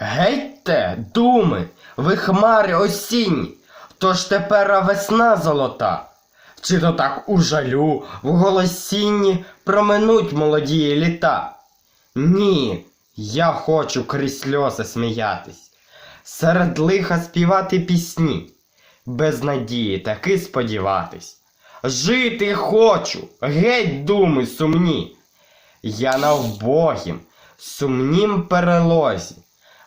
Гетьте, думи, ви хмари осінні, то ж тепер весна золота. Чи то так у жалю, в голосінні проминуть молоді літа? Ні, я хочу крізь сльози сміятись, серед лиха співати пісні, без надії таки сподіватись. Жити хочу, геть думи сумні. Я на вбогім, сумнім перелозі,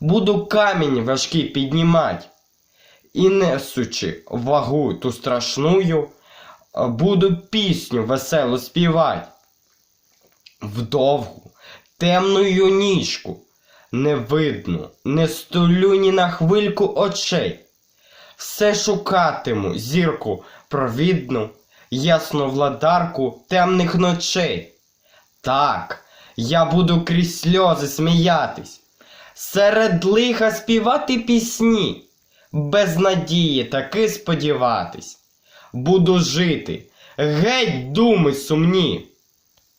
буду камінь важкий піднімать, і несучи вагу ту страшную, буду пісню веселу співать. Вдовгу, темною ніжку, не видно, не стулю ні на хвильку очей. Все шукатиму зірку провідну, ясну владарку темних ночей. Так, я буду крізь сльози сміятись, серед лиха співати пісні, без надії таки сподіватись. Буду жити, геть думи сумні.